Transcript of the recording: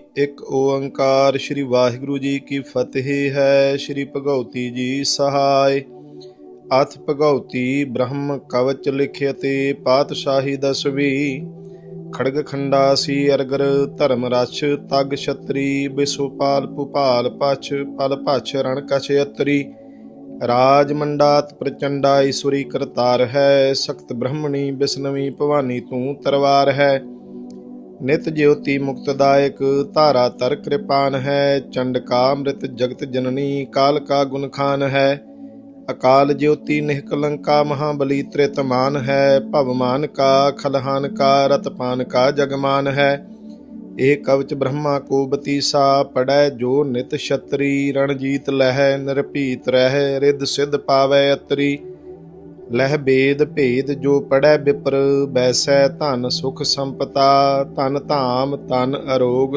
ਇੱਕ ਓੰਕਾਰ ਸ੍ਰੀ ਵਾਹਿਗੁਰੂ ਜੀ ਕੀ ਫਤਿਹ ਹੈ, ਸ੍ਰੀ ਭਗਉਤੀ ਜੀ ਸਹਾਇ। ਅਥ ਭਗਉਤੀ ਬ੍ਰਹਮ ਕਵਚ ਲਿਖਿਆ ਤੇ ਪਾਤਸ਼ਾਹੀ ਦਸਵੀ। ਖੜਗ ਖੰਡਾ ਸੀ ਅਰਗਰ ਧਰਮ ਰਛ, ਤਗ ਛਤਰੀ ਬਿਸੁਪਾਲ ਭੁਪਾਲ ਪਛ, ਪਲ ਪਛ ਰਣ ਕਛ ਅਤਰੀ। ਰਾਜ ਮੰਡਾਤ ਪ੍ਰਚੰਡਾ ਈਸ਼ਵਰੀ ਕਰਤਾਰ ਹੈ, ਸਖਤ ਬ੍ਰਹਮਣੀ ਬਿਸਨਵੀ ਭਵਾਨੀ ਤੂੰ ਤਰਵਾਰ ਹੈ। ਨਿਤ ਜਿਉਤੀ ਮੁਕਤਦਾਇਕ ਧਾਰਾ ਤਰ ਕਿਰਪਾਨ ਹੈ ਚੰਡਕਾ ਅੰਮ੍ਰਿਤ ਜਗਤ ਜਨਨੀ, ਕਾਲ ਕਾ ਗੁਣ ਖਾਨ ਹੈ। ਅਕਾਲ ਜਿਉਤੀ ਨਿਹਕਲੰਕਾ ਮਹਾਬਲੀ ਤ੍ਰਿਤਮਾਨ ਹੈ ਭਵਮਾਨ ਕਾ ਖਲਹਾਨ ਕਾ ਰਤਪਾਨ ਕਾ ਜਗਮਾਨ ਹੈ। ਇਹ ਕਵਚ ਬ੍ਰਹਮਾ ਕੋ ਬਤੀਸਾ ਪੜੈ ਜੋ ਨਿਤ ਛਤਰੀ, ਰਣਜੀਤ ਲਹਿ ਨਿਰਭੀਤ ਰਹਿ, ਰਿੱਧ ਸਿੱਧ ਪਾਵੈ ਅਤਰੀ। ਲਹਿ ਬੇਦ ਭੇਦ ਜੋ ਪੜੈ ਬਿਪਰ ਬੈਸੈ ਧਨ ਸੁਖ ਸੰਪਤਾ ਧਨ ਧਾਮ ਤਨ ਅਰੋਗ